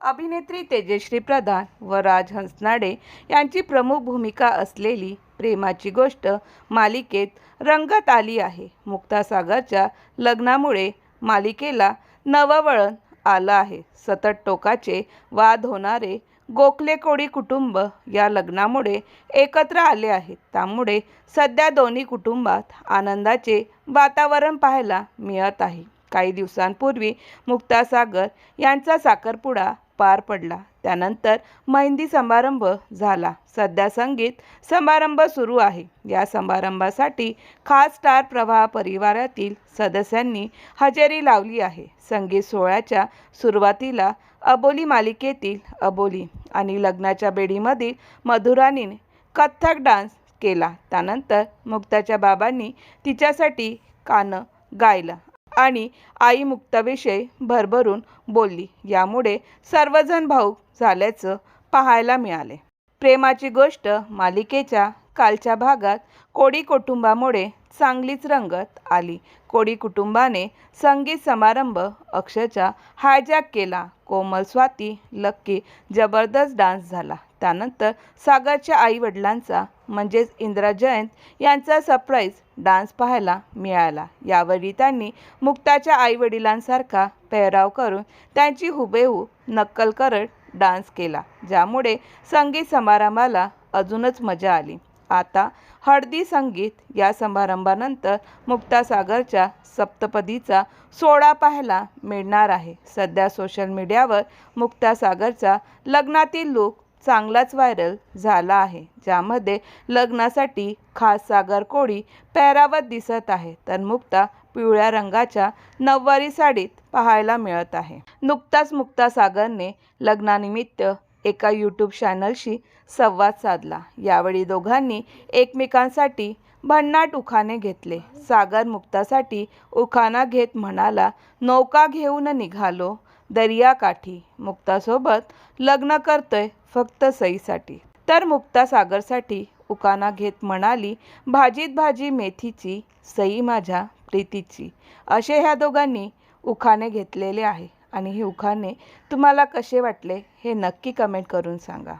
अभिनेत्री तेजश्री प्रधान व राज हंसनाडे यांची प्रमुख भूमिका असलेली प्रेमाची गोष्ट मालिकेत रंगत आली आहे. मुक्तासागरच्या लग्नामुळे मालिकेला नवं वळण आलं आहे. सतत टोकाचे वाद होणारे गोखले कोळी कुटुंब या लग्नामुळे एकत्र आले आहेत. त्यामुळे सध्या दोन्ही कुटुंबात आनंदाचे वातावरण पाहायला मिळत आहे. काही दिवसांपूर्वी मुक्तासागर यांचा साखरपुडा पार पडला. त्यानंतर मेहंदी समारंभ झाला. सध्या संगीत समारंभ सुरू आहे. या समारंभासाठी खास स्टार प्रवाह परिवारातील सदस्यांनी हजेरी लावली आहे. संगीत सोहळ्याच्या सुरुवातीला अबोली मालिकेतील अबोली आणि लग्नाच्या बेडीमधील मधुरानीने कथ्थक डान्स केला. त्यानंतर मुक्ताच्या बाबांनी तिच्यासाठी कानं गायलं. आणि आई मुक्ताविषयी भरभरून बोलली. यामुळे सर्वजण भाऊक झाल्याचं पाहायला मिळाले. प्रेमाची गोष्ट मालिकेच्या कालच्या भागात कोडी कुटुंबामुळे चांगलीच रंगत आली. कोडी कुटुंबाने संगीत समारंभ अक्षरशः हायजॅक केला. कोमल स्वाती लक्की जबरदस्त डान्स झाला. त्यानंतर सागरच्या आईवडिलांचा म्हणजेच इंदिरा जयंत यांचा सरप्राईज डान्स पाहायला मिळाला. यावेळी त्यांनी मुक्ताच्या आईवडिलांसारखा पेहराव करून त्यांची हुबेहूब नक्कल करत डान्स केला ज्यामुळे संगीत समारंभाला अजूनच मजा आली. आता हळदी संगीत या समारंभानंतर मुक्ता सागरच्या सप्तपदीचा सोहळा पाहायला मिळणार आहे. सध्या सोशल मीडियावर मुक्ता सागरचा लग्नातील लूक चांगलाच व्हायरल झाला आहे ज्यामध्ये लग्नासाठी खास सागर कोळी पेहरावत दिसत आहे. तर मुक्ता पिवळ्या रंगाच्या नऊवारी साडीत पाहायला मिळत आहे. नुकताच मुक्ता सागरने लग्नानिमित्त एका यूट्यूब चॅनलशी संवाद साधला. यावेळी दोघांनी एकमेकांसाठी भन्नाट उखाणे घेतले. सागर मुक्तासाठी उखाणा घेत म्हणाला नौका घेऊन निघालो. दर्याकाठी मुक्तासोबत लग्न करतोय फक्त सईसाठी. तर मुक्ता सागरसाठी उकाना घेत म्हणाली भाजीत भाजी मेथीची सई माझ्या प्रीतीची. असे ह्या दोघांनी उखाणे घेतलेले आहे. आणि हे उखाणे तुम्हाला कसे वाटले हे नक्की कमेंट करून सांगा.